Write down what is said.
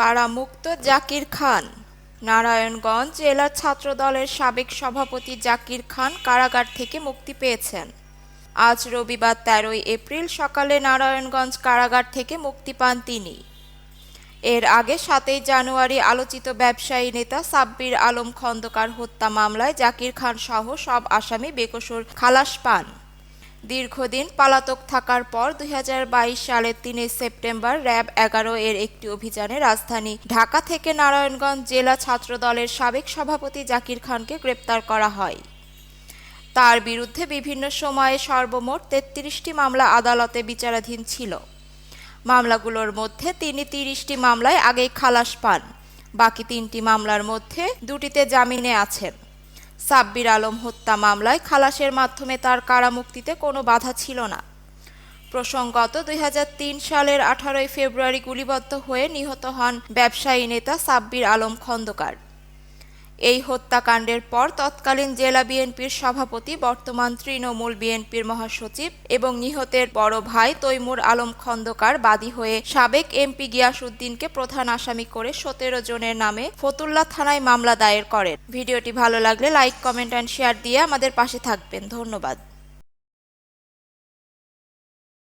কারামুক্ত জাকির খান। নারায়ণগঞ্জ জেলা ছাত্রদলের সাবেক সভাপতি জাকির খান কারাগার থেকে মুক্তি পেয়েছেন। আজ রবিবার তেরোই এপ্রিল সকালে নারায়ণগঞ্জ কারাগার থেকে মুক্তি পান তিনি। এর আগে সাতই জানুয়ারি আলোচিত ব্যবসায়ী নেতা সাব্বির আলম খন্দকার হত্যা মামলায় জাকির খান সহ সব আসামি বেকসুর খালাস পান। দীর্ঘদিন পালাতক থাকার পর দুই হাজার বাইশ সালের তিনই সেপ্টেম্বর র্যাব এগারো এর একটি অভিযানে রাজধানী ঢাকা থেকে নারায়ণগঞ্জ জেলা ছাত্রদলের সাবেক সভাপতি জাকির খানকে গ্রেপ্তার করা হয়। তার বিরুদ্ধে বিভিন্ন সময়ে সর্বমোট তেত্রিশটি মামলা আদালতে বিচারাধীন ছিল। মামলাগুলোর মধ্যে তিনি তিরিশটি মামলায় আগেই খালাস পান। বাকি তিনটি মামলার মধ্যে দুটিতে জামিনে আছেন। সাব্বির আলম হত্যা মামলায় খালাসের মাধ্যমে তার কারামুক্তিতে কোনো বাধা ছিল না। প্রসঙ্গত দুই হাজার তিন সালের আঠারোই ফেব্রুয়ারি গুলিবদ্ধ হয়ে নিহত হন ব্যবসায়ী নেতা সাব্বির আলম খন্দকার। এই হত্যাকাণ্ডের পর তৎকালীন জেলা বিএনপির সভাপতি, বর্তমান তৃণমূল বিএনপির মহাসচিব এবং নিহতের বড় ভাই তৈমুর আলম খন্দকার বাদী হয়ে সাবেক এমপি গিয়াসউদ্দিনকে প্রধান আসামি করে সতেরো জনের নামে ফতুল্লা থানায় মামলা দায়ের করেন। ভিডিওটি ভালো লাগলে লাইক, কমেন্ট অ্যান্ড শেয়ার দিয়ে আমাদের পাশে থাকবেন। ধন্যবাদ।